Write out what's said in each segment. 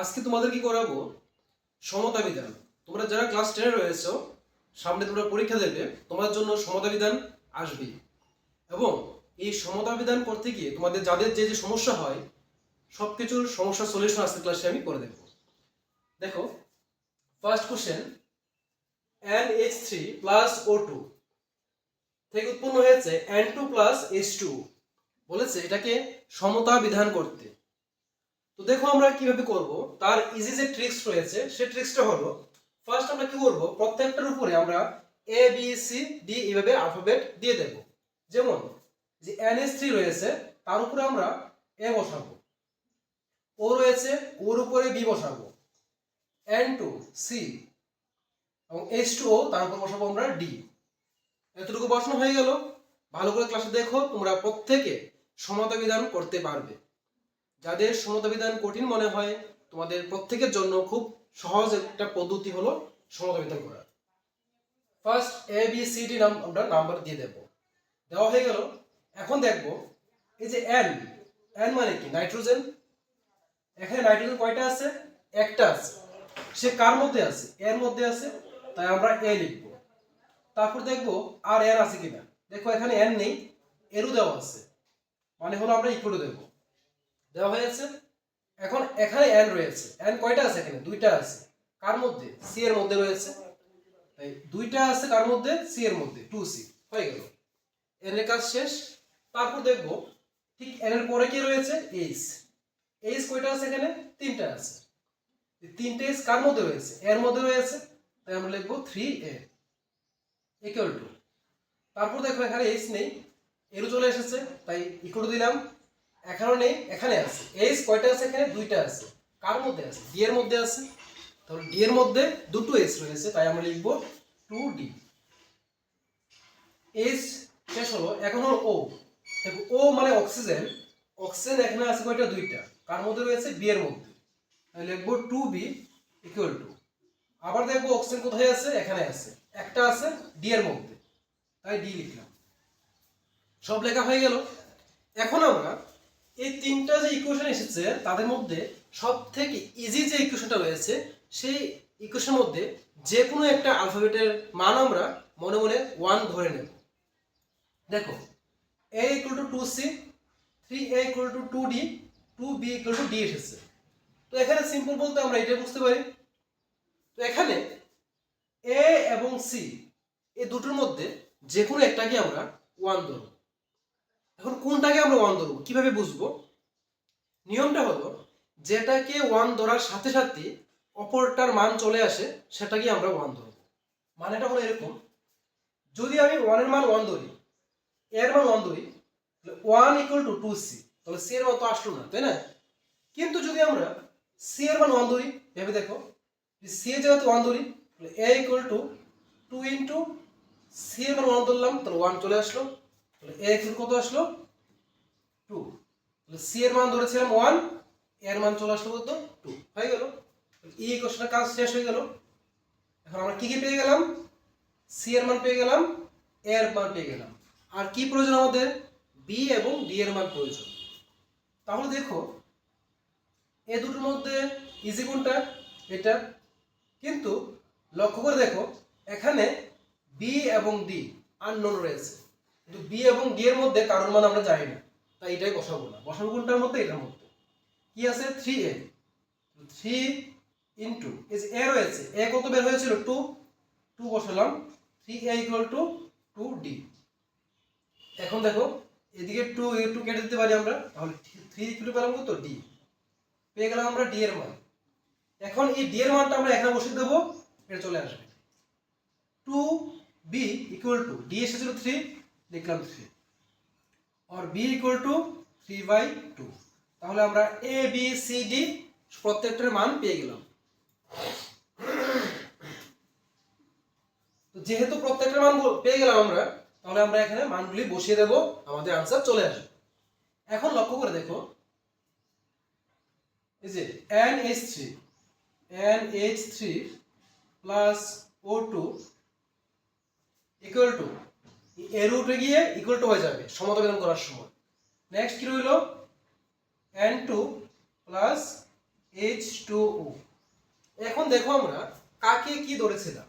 আজকে তোমাদের কি করাবো সমতা বিধান। তোমরা যারা ক্লাস টেনে রয়েছো, সামনে তোমরা পরীক্ষা দেবে, তোমার জন্য সমতা বিধান আসবে। এবং এই সমতা বিধান করতে গিয়ে তোমাদের যাদের যে যে সমস্যা হয় সব কিছুর সমস্যা সলিউশন আজকে ক্লাসে আমি করে দেবো। দেখো first question N H three plus O two থেকে উৎপন্ন হয়েছে N two plus H two বলেছে এটাকে সমতা বিধান করতে। তো দেখো আমরা কীভাবে করব। তার ইজি যে ট্রিক্স রয়েছে, সে ট্রিক্সটা হলো ফার্স্ট আমরা কি করব? প্রত্যেকটার উপরে আমরা এ বি সি ডি এইভাবে অ্যালফাবেট দিয়ে দেব। যেমন, যে এনএস থ্রি রয়েছে, তার উপরে আমরা এ বসাবো। ও রয়েছে, ওর উপরে বি বসাবো। এন টু সি এবং এইচ টু ও তার উপর বসাবো আমরা ডি এতটুকু বসানো হয়ে গেল। ভালো করে ক্লাসে দেখো, তোমরা প্রত্যেকে সমতা বিধান করতে পারবে। যাদের সমতা বিধান কঠিন মনে হয়, তোমাদের প্রত্যেকের জন্য খুব সহজ একটা পদ্ধতি হলো সমতা বিধান করা। First A B C D নাম আমরা নাম্বার দিয়ে দেব। দেওয়া হয়ে গেল। এখন দেখব, এই যে এন এন মানে কি? নাইট্রোজেন এখানে নাইট্রোজেন কয়টা আছে? একটা আছে। সে কার মধ্যে আছে? এর মধ্যে আছে। তাই আমরা এ লিখব। তারপর দেখব আর এর আছে কিনা। দেখো এখানে এন নেই এরও দেওয়া আছে। মানে হলো আমরা ইকুয়াল দেবো। দেওয়া হয়েছে এখন এখানে এন রয়েছে। এন কয়টা আছে এখানে? দুইটা আছে। কার মধ্যে? সি এর মধ্যে রয়েছে। তাই দুইটা আছে কার মধ্যে? সি এর মধ্যে। টু সি হয়ে গেল। এন এর কাজ শেষ। তারপর দেখব ঠিক এন এর পরে কি রয়েছে? এইচ এইচ কয়টা আছে এখানে? তিনটা আছে। তিনটে এইচ কার মধ্যে রয়েছে? এর মধ্যে রয়েছে। তাই আমরা লিখব থ্রি এ ইকুয়াল টু তারপর দেখো এখানে এইচ নেই। এরও চলে এসেছে। তাই ইকুয়াল দিলাম। এখানেও নেই, এখানে আছে। এইচ কয়টা আছে এখানে? দুইটা আছে। কার মধ্যে আছে? ডি এর মধ্যে আছে। তাহলে ডি এর মধ্যে দুটো এইচ রয়েছে, তাই আমরা লিখব টু ডি এইচ শেষ হলো, এখন হলো ও দেখো ও মানে অক্সিজেন অক্সিজেন এখানে আছে কয়টা? দুইটা। কার মধ্যে রয়েছে? বি এর মধ্যে। লিখব টু বি ইকুয়াল টু আবার দেখব অক্সিজেন কোথায় আছে? এখানে আছে। একটা আছে ডি এর মধ্যে। তাই ডি লিখলাম। সব লেখা হয়ে গেল। এখন আমরা এই তিনটা যে ইকুয়েশন এসেছে, তাদের মধ্যে সব থেকে ইজি যে ইকুয়েশনটা রয়েছে, সেই ইকুয়েশনের মধ্যে যে কোনো একটা আলফাবেটের মান আমরা মনে মনে ওয়ান ধরে নেব। দেখো A equal to two C three A equal to two D two B equal to D এসেছে। তো এখানে সিম্পল বলতে আমরা এটা বুঝতে পারি। তো এখানে এ এবং সি এই দুটোর মধ্যে যে কোনো একটাকে আমরা ওয়ান ধরবো। এখন কোনটাকে আমরা ওয়ান ধরবো? কীভাবে বুঝব? নিয়মটা হলো, যেটাকে ওয়ান ধরার সাথে সাথে অপরটার মান চলে আসে সেটাকে আমরা ওয়ান ধরবো। মানেটা হলো এরকম, যদি আমি ওয়ানের মান ওয়ান ধরি, এর মান ওয়ান ধরি one equal to two C তাহলে সি এর মান তো আসলো না, তাই না? কিন্তু যদি আমরা সি এর মান ওয়ান ধরি, ভেবে দেখো সি এর যেহেতু ওয়ান ধরি, তাহলে A equal to two into C এর মান ওয়ান ধরলাম, তাহলে ওয়ান চলে আসলো। তাহলে এ ইকুয়াল কত আসলো? টু সি এর মান ধরেছিলাম ওয়ানের মান চলে আসলো কত? টু হয়ে গেল। ই ইকুয়েশনের কাজ শেষ হয়ে গেল। এখন আমরা কি কি পেয়ে গেলাম? সি এর মান পেয়ে গেলাম এ এর মান পেয়ে গেলাম। আর কি প্রয়োজন আমাদের? বি এবং ডি এর মান প্রয়োজন। তাহলে দেখো, এ দুটোর মধ্যে ইজি কোনটা? এটা। কিন্তু লক্ষ্য করে দেখো, এখানে বি এবং ডি আননোন রয়েছে। কিন্তু বি এবং ডি এর মধ্যে কারোর মান আমরা জানি না। তাই এটাই বসাবো না। বসাবো কোনটার মধ্যে? এটার মধ্যে। কি আছে? থ্রি এ থ্রি ইন্টু এই এ রয়েছে এ কত বের হয়েছিল? টু টু বসালাম। Three A equal to two D এখন দেখো, এদিকে টু টু কেটে দিতে পারি আমরা। তাহলে থ্রি ইকুয়াল পেলাম কত? ডি পেয়ে গেলাম আমরা ডি এর মান। এখন এই ডি এর মানটা আমরা এখানে বসিয়ে দেবো। এটা চলে আসবে। Two B equal to D এসেছিল থ্রি লিখলাম three R B equal to three by two তাহলে আমরা এ বি সি ডি প্রত্যেকটার মান পেয়ে গেলাম। তো যেহেতু প্রত্যেকটার মান পেয়ে গেলাম আমরা, তাহলে আমরা এখানে মানগুলি বসিয়ে দেব, আমাদের আনসার চলে আসবে। এখন লক্ষ্য করে দেখো। এই যে N H three N H three plus O two equal to এর উঠে গিয়ে ইকুয়াল টু হয়ে যাবে সমতাবেদন করার সময়। নেক্সট কি রইল? N two plus H two O এখন দেখো আমরা কাকে কি ধরেছিলাম?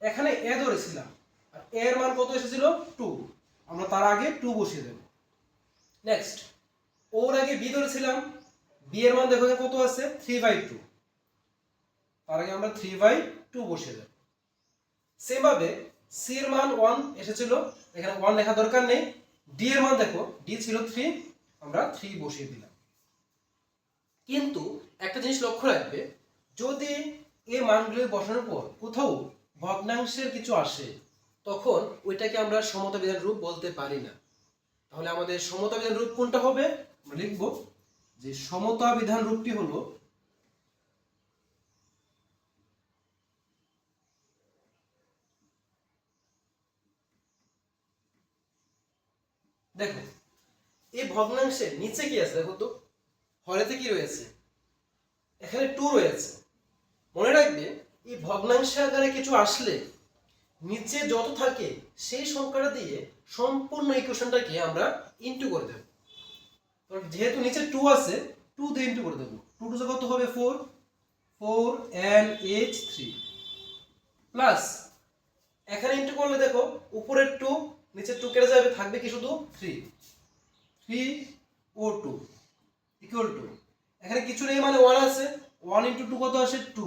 এখানে এ ধরেছিলাম। আর এর মান কত এসেছিল? টু আমরা তার আগে টু বসিয়ে দেব। নেক্সট ওর আগে বি ধরেছিলাম। বি এর মান দেখো কত আছে? থ্রি বাই টু তার আগে আমরা থ্রি বাই টু বসিয়ে দেব। সেম ভাবে সি এর মান ওয়ান এসেছিল। এখানে ওয়ান লেখা দরকার নেই। ডি এর মান দেখো ডি ছিল থ্রি আমরা থ্রি বসিয়ে দিলাম। কিন্তু একটা জিনিস লক্ষ্য রাখবে, যদি এই মানগুলি বসানোর পর কোথাও ভগ্নাংশের কিছু আসে, তখন ওইটাকে আমরা সমতা বিধান রূপ বলতে পারি না। তাহলে আমাদের সমতা বিধান রূপ কোনটা হবে? আমরা লিখব যে সমতা বিধান রূপটি হলো দেখো, এই ভগ্নাংশের নিচে কি আছে দেখো তো? হরেতে কি রয়েছে? এখানে টু রয়েছে। মনে রাখবে, এই ভগ্নাংশ আকারে কিছু আসলে নিচে যত থাকে সেই সংখ্যাটা দিয়ে সম্পূর্ণ ইকুয়েশনটাকে আমরা ইনটু করে দেব। যেহেতু নিচে টু আছে টু দিয়ে ইনটু করে দেবো। টু টু কত হবে four four N H three plus এখানে ইনটু করলে দেখো, উপরের টু নিচে টু কেটে যাবে থাকবে কি শুধু? Three three O two equal to এখানে কিছু নেই মানে ওয়ান আছে। ওয়ান ইন্টু টু কত আসে? Two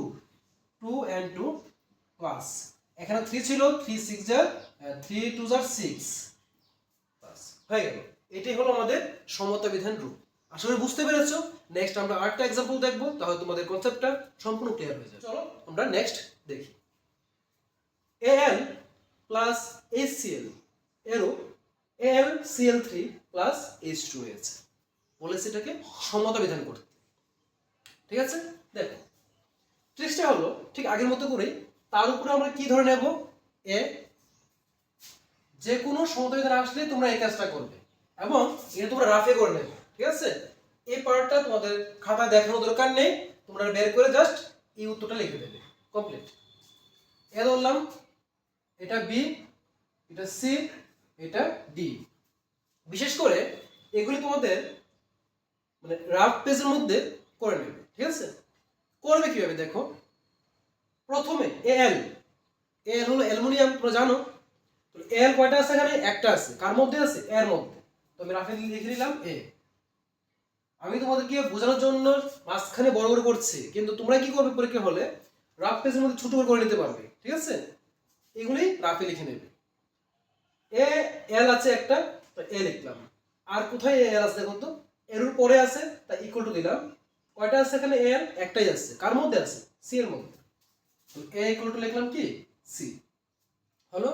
two and two plus এখানে থ্রি ছিল থ্রি সিক্স যার থ্রি টু যার সিক্স প্লাস হয়ে গেল। এটাই হলো আমাদের সমতা বিধান রূপ। আশা করি বুঝতে পেরেছ। নেক্সট আমরা আরেকটা এক্সাম্পল দেখব তাহলে তোমাদের কনসেপ্টটা সম্পূর্ণ ক্লিয়ার হয়ে যাবে। চলো। আমরা নেক্সট দেখি। এ এল প্লাস এইচসিএল এরও L CL three plus H two হয়েছে বলেছে এটাকে সমতা বিধান করতে। ঠিক আছে? দেখো। ট্রিক্সটা হলো, ঠিক আগের মতো করেই তার উপরে আমরা কি ধরে নেব? এ। যে কোনো সমতা বিধান আসলে তোমরা এই কাজটা করবে। এবং এটা তোমরা রাফে করে নেবে। ঠিক আছে? এই পার্টটা তোমাদের খাতায় দেখানোর দরকার নেই। তোমরা বের করে জাস্ট এই উত্তরটা লিখে দেবে। কমপ্লিট এ ধরলাম, এটা বি এটা সি এটা ডি বিশেষ করে এগুলি তোমাদের মানে রাফ পেজের মধ্যে করে নেবে, ঠিক আছে? করবে কীভাবে দেখো? প্রথমে এল এল হলো অ্যালুমিনিয়াম, তোমরা জানো? তো এল কয়টা আছে এখানে? একটা আছে। কার মধ্যে আছে? এর মধ্যে। তো আমি রাফে লিখে নিলাম এ আমি তোমাদেরকে বোঝানোর জন্য মাঝখানে বড় বড় করছি, কিন্তু তোমরা কি করবে পরীক্ষা হলে রাফ পেজের মধ্যে ছোট করে করে নিতে পারবে, ঠিক আছে? এগুলি রাফে লিখে নেবে। এ এল আছে একটা, তো এ লিখলাম। আর কোথায় এল আছে দেখুন তো? এর পরে আছে, তা ইকুয়াল টু দিলাম। কয়টা আছে এখানে এল একটাই আছে। কার মধ্যে আছে? সি এর মধ্যে। এ ইকুয়াল টু লিখলাম কি? সি হলো?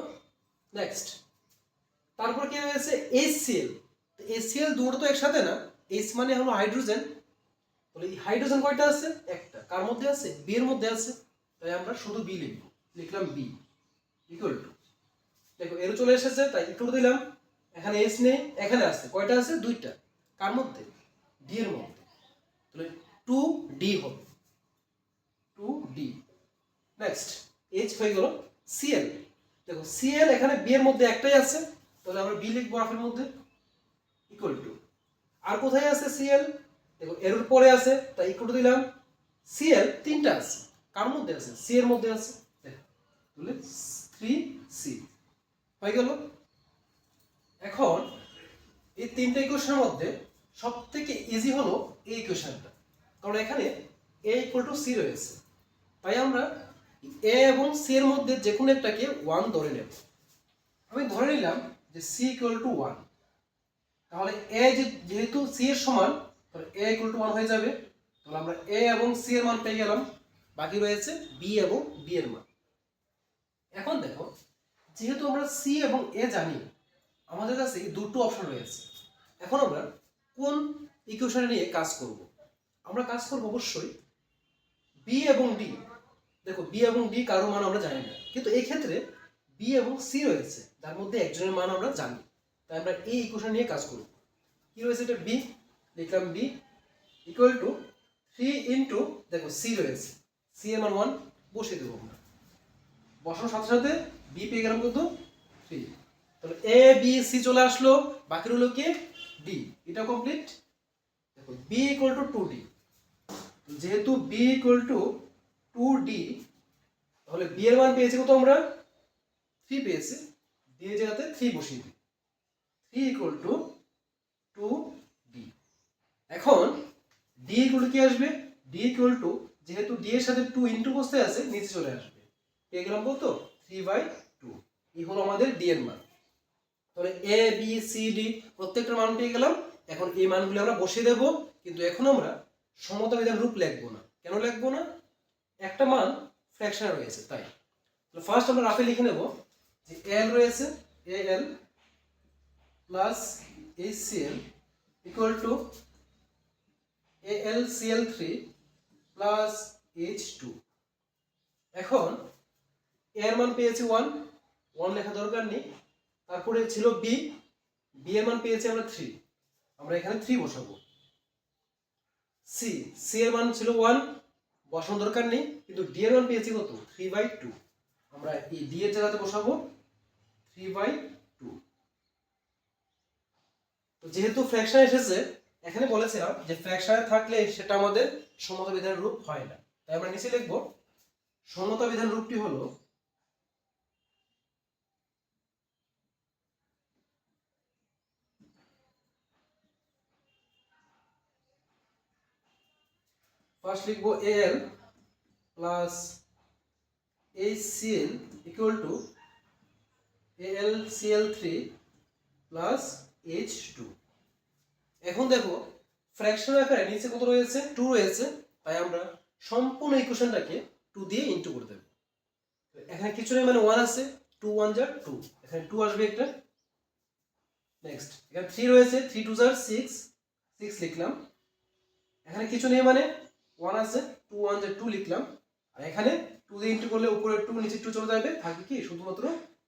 নেক্সট তারপর কি হয়েছে? এইচসিএল তো এইচসিএল দুটো তো একসাথে না। এইচ মানে হলো হাইড্রোজেন তাহলে হাইড্রোজেন কয়টা আছে? একটা। কার মধ্যে আছে? বি এর মধ্যে আছে। তাই আমরা শুধু বি লিখব। লিখলাম বি ইকুয়াল টু দেখো, এরও চলে এসেছে, তাই ইকুয়াল দিলাম। এখানে এস নেই, এখানে আছে। কয়টা আছে? দুইটা। কার মধ্যে? ডি এর মধ্যে। তাহলে টু ডি হবে। টু ডি নেক্সট এইচ হয়ে গেল সিএল দেখো সিএল এখানে বি এর মধ্যে একটাই আছে। তাহলে আমরা বি লিখব রাফের মধ্যে। ইকুয়াল টু আর কোথায় আছে সিএল দেখো এর পরে আছে, তাই ইকুয়াল দিলাম। সিএল তিনটা আছে। কার মধ্যে আছে? সি এর মধ্যে আছে। দেখো, তাহলে থ্রি সি হয়ে গেল। এখন এই তিনটা ইকুয়েশনের মধ্যে সব থেকে ইজি হলো এই ইকুয়েশনটা কারণ এখানে এ ইকুয়াল টু সি রয়েছে। তাই আমরা এ এবং সি এর মধ্যে যে কোনো একটাকে ওয়ান ধরে নেব। আমি ধরে নিলাম যে সি ইকুয়াল টু ওয়ান তাহলে এ যেহেতু সি এর সমান, তাহলে এ ইকুয়াল টু ওয়ান হয়ে যাবে। তাহলে আমরা এ এবং সি এর মান পেয়ে গেলাম। বাকি রয়েছে বি এবং বি এর মান। এখন দেখো যেহেতু আমরা সি এবং এ জানি, আমাদের কাছে এই দুটো অপশন রয়েছে। এখন আমরা কোন ইকুয়েশনে নিয়ে কাজ করব? আমরা কাজ করব অবশ্যই বি এবং ডি দেখো বি এবং ডি কারও মান আমরা জানি না, কিন্তু এই ক্ষেত্রে বি এবং সি রয়েছে, যার মধ্যে একজনের মান আমরা জানি। তাই আমরা এই ইকুয়েশন নিয়ে কাজ করব। কি রয়েছে এটা বি লিখলাম B equal to three into দেখো সি রয়েছে। সি এর মান ওয়ান বসিয়ে দেবো আমরা। বসানোর সাথে সাথে বি পেয়ে গেলাম কত? থ্রি তাহলে এ বি সি চলে আসলো। বাকি রইল কি? ডি এটা কমপ্লিট দেখো B equal to two D যেহেতু B equal to two D তাহলে বি এর মান পেয়েছি কত আমরা? থ্রি পেয়েছি। এর জায়গাতে থ্রি বসিয়ে দিই। Three equal to two D এখন ডি ইকুয়াল কি আসবে? ডি ইকুয়াল টু যেহেতু ডি এর সাথে টু ইন্টু বসতে আছে, নিচে চলে আসবে। পেয়ে গেলাম কত? থ্রি বাই টু এই হলো আমাদের ডি এর মান। তাহলে এ বি সি ডি প্রত্যেকটা মান পেয়ে গেলাম। এখন এই মানগুলো আমরা বসিয়ে দেব, কিন্তু এখন আমরা সমতা রূপ লিখব না। কেন লিখব না? একটা মান ফ্র্যাকশন রয়েছে, তাই। ফার্স্ট আমরা রাফে লিখে নেব যে এল রয়েছে A L plus H C L equal to A L C L three plus H two এখন এর মান পেয়েছি ওয়ান ওয়ান লেখা দরকার নেই। তারপরে ছিল বি বি এর মান পেয়েছি আমরা থ্রি আমরা এখানে থ্রি বসাবো। সি সি এর মান ছিল ওয়ান বসানোর দরকার নেই, কিন্তু ডি এর মান পেয়েছি কত? থ্রি বাই টু আমরা এই ডি এর জায়গাতে বসাবো থ্রি বাই টু তো যেহেতু ফ্র্যাকশন এসেছে, এখানে বলেছিলাম যে ফ্র্যাকশনে থাকলে সেটা আমাদের সমতা বিধানের রূপ হয় না। তাই আমরা নিচে লিখব, সমতা বিধান রূপটি হলো ফার্স্ট লিখব L plus H CL equal to L CL three plus H two এখন দেখো ফ্র্যাকশন আকারে নিচে কত রয়েছে? টু রয়েছে। তাই আমরা সম্পূর্ণ ইকুয়েশনটাকে টু দিয়ে ইন্টু করে দেবো। এখানে কিছু নেই মানে ওয়ান আছে। টু ওয়ান যার টু এখানে টু আসবে একটা। নেক্সট এখানে থ্রি রয়েছে। থ্রি টু যার সিক্স সিক্স লিখলাম। এখানে কিছু নেই মানে ওয়ান আছে টু ওয়ান যার টু লিখলাম। আর এখানে টু দিয়ে ইন্টু করলে উপরে টু নিচে টু চলে যাবে, থাকবে কি শুধুমাত্র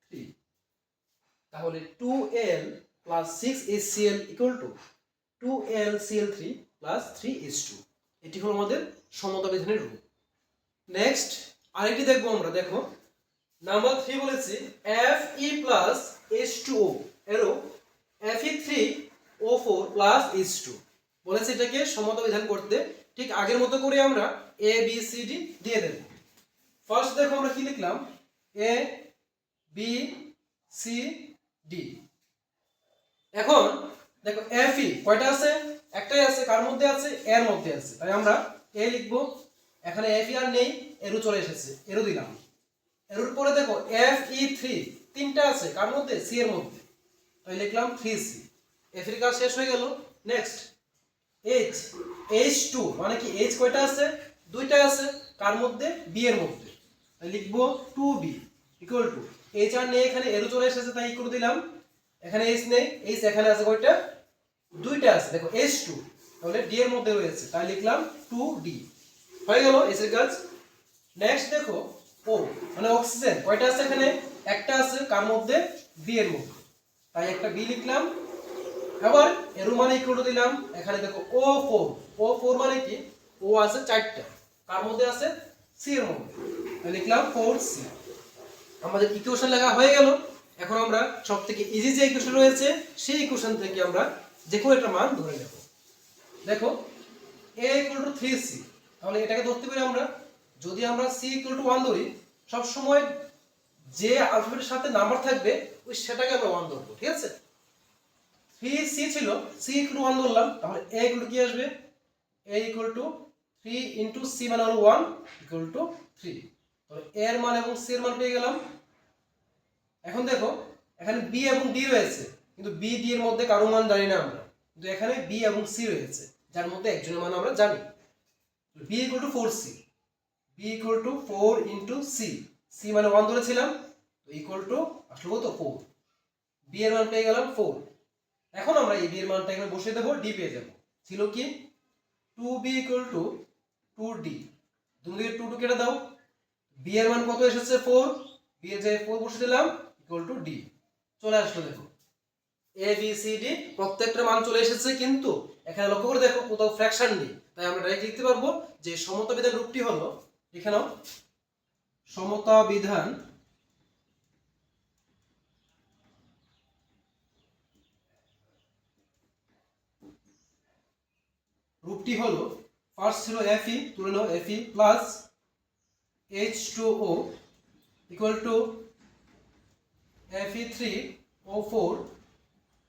থ্রি তাহলে two L plus six S C L equal to two L C L three plus three S two এটি হলো আমাদের সমতা বিধানের রূপ নেক্সট আরেকটি দেখব আমরা, দেখো। নাম্বার থ্রি বলেছি F E plus S two O arrow F E three O four plus S two বলেছে এটাকে সমতা বিধান করতে ঠিক আগের মতো করে আমরা এ বি সি ডি দিয়ে দেব। ফার্স্ট দেখো আমরা কি লিখলাম? এ বি সি ডি এখন দেখো এফ ই কয়টা আছে? একটাই আছে। কার মধ্যে আছে? এর মধ্যে আছে। তাই আমরা এ লিখব। এখানে এফ ই আর নেই। এরও চলে এসেছে। এরও দিলাম। এর পরে দেখো এফ ই থ্রি তিনটা আছে। কার মধ্যে? সি এর মধ্যে। তাই লিখলাম থ্রি সি এফ এর কাজ শেষ হয়ে গেল। নেক্সট এইচ এইচ টু মানে কি এইচ কয়টা আছে? দুইটা আছে, কার মধ্যে? বি এর মধ্যে। লিখব two B equal to H আর নেই এখানে, এরও চলে এসেছে, তাই করে দিলাম। এখানে এইচ নেই এইচ এখানে আছে কয়টা? দুইটা আছে। দেখো এইচ টু তাহলে ডি এর মধ্যে রয়েছে, তাই লিখলাম টু ডি হয়ে গেল এস এর কাজ। নেক্সট দেখো ও মানে অক্সিজেন কয়টা আছে এখানে? একটা আছে, কার মধ্যে? বি এর মধ্যে। তাই একটা বি লিখলাম। আবার এরও মানে ইকুয়াল দিলাম? এখানে দেখো ও ফোর ও ফোর মানে কি? ও আছে চারটা। কার মধ্যে আছে? সি এর মধ্যে। লিখলাম ফোর সি আমাদের ইকুয়েশন লেখা হয়ে গেল। এখন আমরা সব থেকে ইজি যে ইকুয়েশন রয়েছে, সেই ইকুয়েশন থেকে আমরা যে কোনো একটা মান ধরে নেব। দেখো A equal to three C তাহলে এটাকে ধরতে পারি আমরা, যদি আমরা সি ইকুয়াল টু ওয়ান ধরি সব সময় যে আলফাবেটের সাথে নাম্বার থাকবে, ওই সেটাকে আমরা ওয়ান ধরবো, ঠিক আছে? থ্রি সি ছিল সি ইকুয়াল ওয়ান ধরলাম, তাহলে এ ইকুয়াল কি আসবে? A equal to three into C মানে হলো ওয়ান ইকুয়াল টু থ্রি তাহলে এর মান এবং সি এর মান পেয়ে গেলাম। এখন দেখো, এখানে বি এবং ডি রয়েছে, কিন্তু বি ডি এর মধ্যে কারও মান জানি না আমরা। কিন্তু এখানে বি এবং সি রয়েছে, যার মধ্যে একজনের মান আমরা জানি। B equal to four C B equal to four into C C মানে ওয়ান ধরেছিলাম ইকুয়াল টু আসলে কত? ফোর বি এর মান পেয়ে গেলাম ফোর এখন আমরা এই বি এর মানটা এখানে বসিয়ে দেবো ডি পেয়ে যাব। ছিল কি? Two B equal to two D তুমি টু টু কেটে দাও বি এর মান কত এসেছে? ফোর বি এর জায়গায় ফোর বসে দিলাম ইকুয়াল টু ডি চলে আসলো, দেখো। এ বি সি ডি প্রত্যেকটা মান চলে এসেছে, কিন্তু এখানে লক্ষ্য করে দেখো, কোথাও ফ্র্যাকশন নেই। তাই আমরা ডাইরেক্ট লিখতে পারব যে সমতা বিধান রূপটি হলো, লিখে নাও। সমতা বিধান রূপটি হলো ফার্স্ট ছিল এফ ই তুলে নাও F E plus H two O equal to F E three O four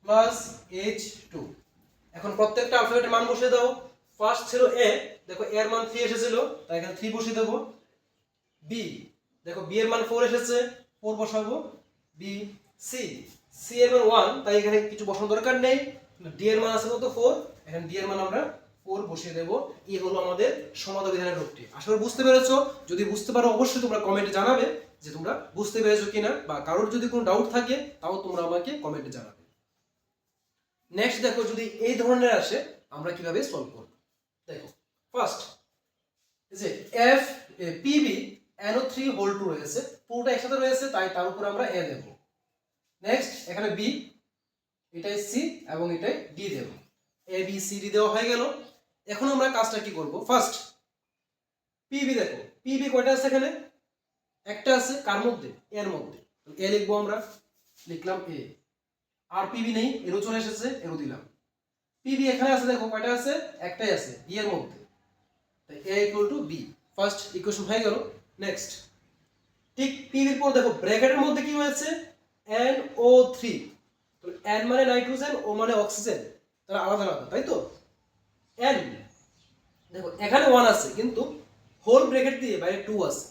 plus H two এখন প্রত্যেকটা আলফাবেটের মান বসিয়ে দাও। ফার্স্ট ছিল এ দেখো এর মান থ্রি এসেছিল, তাই এখানে থ্রি বসিয়ে দেবো। বি দেখো বি এর মান ফোর এসেছে ফোর বসাবো। বি সি সি এর মান ওয়ান তাই এখানে কিছু বসানোর দরকার নেই। ডি এর মান আছে কত? ফোর এখানে ডি এর মান আমরা ফোর বসিয়ে দেবো। এই হলো আমাদের সমাধান বিধানের রূপটি। আশা করি বুঝতে পেরেছ? যদি বুঝতে পারো, অবশ্যই তোমরা কমেন্টে জানাবে যে তোমরা বুঝতে পেরেছ কিনা বা কারোর যদি কোনো ডাউট থাকে, তাও তোমরা আমাকে কমেন্টে জানাবে। নেক্সট দেখো, যদি এই ধরনের আসে, আমরা কীভাবে সলভ করব? দেখো ফার্স্ট যে F PB NO three whole two রয়েছে। পুরোটা একসাথে রয়েছে, তাই তার উপর আমরা এ দেব। নেক্সট এখানে বি এটাই সি এবং এটাই ডি দেব। এ বি সি ডি দেওয়া হয়ে গেল। এখন আমরা কাজটা কি করব? ফার্স্ট পিবি দেখো। পিবি কয়টা আছে এখানে? একটা আছে কার মধ্যে? এর মধ্যে। এ লিখব আমরা। লিখলাম এ আর পিবি নেই এরও চলে এসেছে এরও দিলাম। পিবি এখানে আছে দেখো, কয়টা আছে? একটাই আছে বি এর মধ্যে। তাই A equal to B first equation হয়ে গেল। নেক্সট ঠিক পিবির পর দেখো, ব্র্যাকেটের মধ্যে কি হয়েছে? এন ও থ্রি এন মানে নাইট্রোজেন ও মানে অক্সিজেন। তারা আলাদা আলাদা, তাই তো? এন এখানে ওয়ান আছে, কিন্তু হোল ব্র্যাকেট দিয়ে বাইরে টু আছে।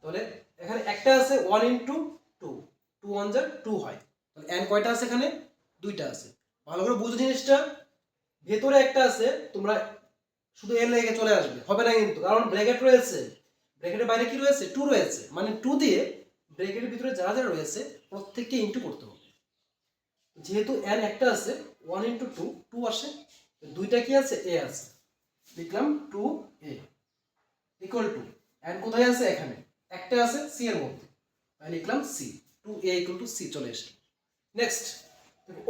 তাহলে এখানে একটা আছে one into two two one যা টু হয়। তাহলে এন কয়টা আছে এখানে? দুইটা আছে। ভালো করে বুঝো জিনিসটা। ভেতরে একটা আছে, তোমরা শুধু এর লেগে চলে আসবে। হবে না কিন্তু, কারণ ব্র্যাকেট রয়েছে। ব্র্যাকেটের বাইরে কি রয়েছে? টু রয়েছে। মানে টু দিয়ে ব্র্যাকেটের ভিতরে যারা যারা রয়েছে, প্রত্যেককে ইন্টু করতে হবে। যেহেতু এন একটা আছে ওয়ান ইন্টু টু টু আসে। দুইটা কি আছে? এ আছে। লিখলাম two A equal to N কোথায় আছে? এখানে। একটা আছে সি এর মধ্যে। তাই লিখলাম C two A equal to C চলে এসে নেক্সট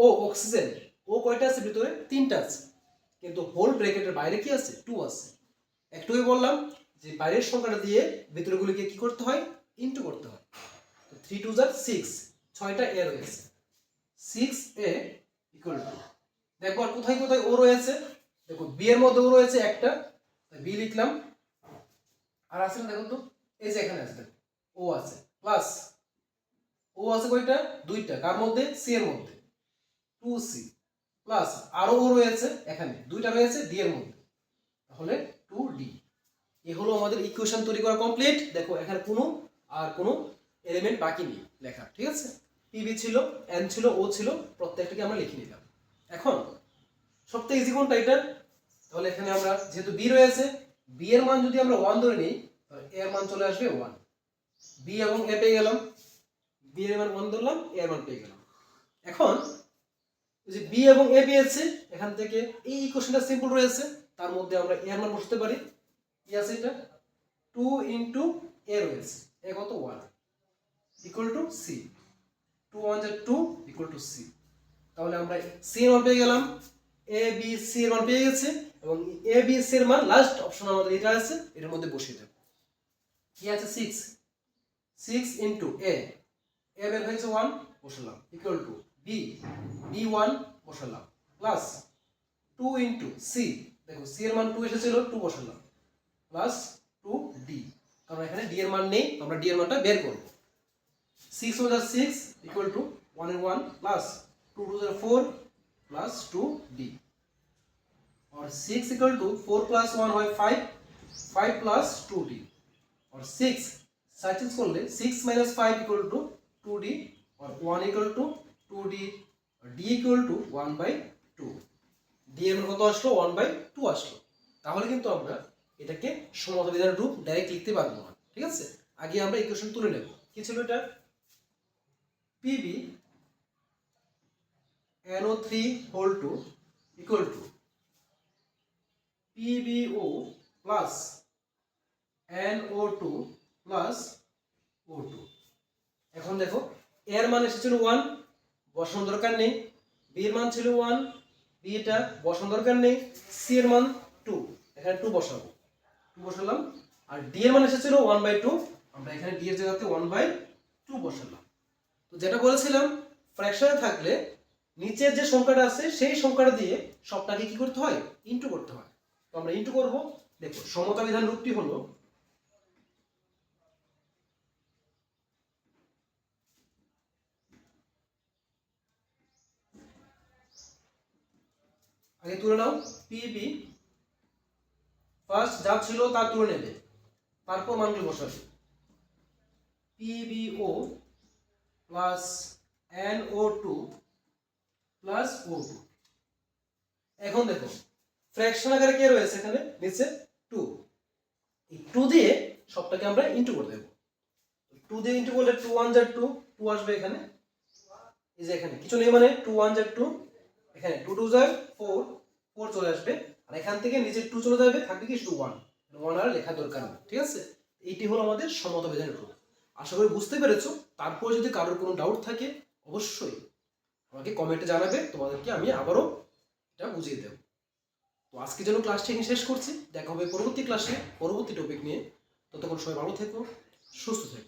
ও অক্সিজেন ও কয়টা আছে ভিতরে? তিনটা আছে। কিন্তু হোল ব্র্যাকেটের বাইরে কি আছে? টু আছে। একটুই বললাম যে বাইরের সংখ্যাটা দিয়ে ভিতরেগুলিকে কি করতে হয়? ইন্টু করতে হয়। থ্রি টু জার সিক্স ছয়টা এ রয়েছে। সিক্স এ ইকুয়াল টু দেখো আর কোথায় কোথায় ও রয়েছে? দেখো বি এর মধ্যে ও রয়েছে একটা বি লিখলাম। আর আছে না দেখো তো, এই যে এখানে আছে ও আছে প্লাস ও আছে কয়টা? দুইটা, কার মধ্যে? সি এর মধ্যে। টু সি প্লাস আরও ও রয়েছে এখানে, দুইটা রয়েছে ডি এর মধ্যে। তাহলে টু ডি এ হলো আমাদের ইকুয়েশন তৈরি করা কমপ্লিট দেখো, এখানে কোনো আর কোনো এলিমেন্ট বাকি নেই লেখা, ঠিক আছে? পিবি ছিল এন ছিল ও ছিল, প্রত্যেকটাকে আমরা লিখে নিলাম। এখন সবথেকে ইজি কোনটা এটা? তাহলে এখানে আমরা যেহেতু বি রয়েছে বি এর মান যদি আমরা ওয়ান ধরে নিই, তাহলে এর মান চলে আসবে ওয়ান বি এবং এ পেয়ে গেলাম। বি এর মান ওয়ান ধরলাম এ এর মান পেয়ে গেলাম। এখন যে বি এবং এ পেয়েছে, এখান থেকে এই ইকুয়েশনটা সিম্পল রয়েছে, তার মধ্যে আমরা এ এর মান বসাতে পারি। কি আছে এটা? টু ইন্টু এ রয়েছে। এ কত? One equal to C two one যা টু ইকুয়াল টু সি তাহলে আমরা সি এর মান পেয়ে গেলাম। এ বি সি এর মান পেয়ে গেছে এবং এ বি সি এর মান লাস্ট অপশন আমাদের এটা আছে, এটার মধ্যে বসিয়ে দেব। কি আছে? Six six into A A বের হয়েছে ওয়ান বসালাম। Equal to B B one বসালাম। প্লাস টু ইন্টু সি দেখো সি এর মান টু এসেছিল টু বসালাম। প্লাস টু ডি কারণ এখানে ডি এর মান নেই আমরা ডি এর মানটা বের করব। Six one six equal to one one plus two two jar four plus two D और six equal to four plus one হয় five five plus two D और सिक्स সার্চেস করলে six minus five equal to two D और one equal to two D D equal to one by two D এর মান কত আসলো one by two আসলো তাহলে কিন্তু আমরা এটাকে সমতাবিধানের রূপ ডাইরেক্ট লিখতে পারবো না ঠিক আছে আগে আমরা ইকুয়েশন তুলে নেব কি ছিল এটা PB NO three whole two equal to PBO plus NO two plus O two এখন দেখো এর মান এসেছিল ওয়ান বসানোর দরকার নেই। বি এর মান ছিল ওয়ান বি এটা বসানোর দরকার নেই। সি এর মান টু এখানে টু বসাবো। টু বসালাম। আর ডি এর মান এসেছিল ওয়ান বাই টু আমরা এখানে ডি এর জায়গাতে ওয়ান বাই টু বসালাম। তো যেটা বলেছিলাম ফ্র্যাকশনে থাকলে নিচের যে সংখ্যাটা আছে, সেই সংখ্যাটা দিয়ে সবটাকে কি করতে হয়? ইন্টু করতে হয়। তো আমরা ইন্টু করব। দেখো সমতা বিধান রূপটি হলো আগে তুলে নাও পিবি ফার্স্ট যা ছিল তা তুলে নেবে। তারপর মানগুলো বসাবে। PBO plus N O two plus O two এখন দেখো ফ্র্যাকশন আকারে কে রয়েছে এখানে? নিচে টু এই টু দিয়ে সবটাকে আমরা ইন্টু করে দেবো। টু দিয়ে ইন্টু করলে টু ওয়ান জার টু টু আসবে এখানে। এই যে এখানে, কিছু নেই মানে টু ওয়ান জার টু এখানে টু টু জার ফোর ফোর চলে আসবে। আর এখান থেকে নিচে টু চলে যাবে, থাকবে কি শুধু ওয়ান ওয়ান আর লেখা দরকার নেই, ঠিক আছে? এইটি হলো আমাদের সমতা বিধানের রূপ। আশা করি বুঝতে পেরেছ। তারপর যদি কারোর কোনো ডাউট থাকে, অবশ্যই আমাকে কমেন্টে জানাবে, তোমাদেরকে আমি আবারও এটা বুঝিয়ে দেবো। তো আজকে যেন ক্লাসটি এখানে শেষ করছি, দেখা হবে পরবর্তী ক্লাসে পরবর্তী টপিক নিয়ে। ততক্ষণ সবাই ভালো থেকো, সুস্থ থেকো।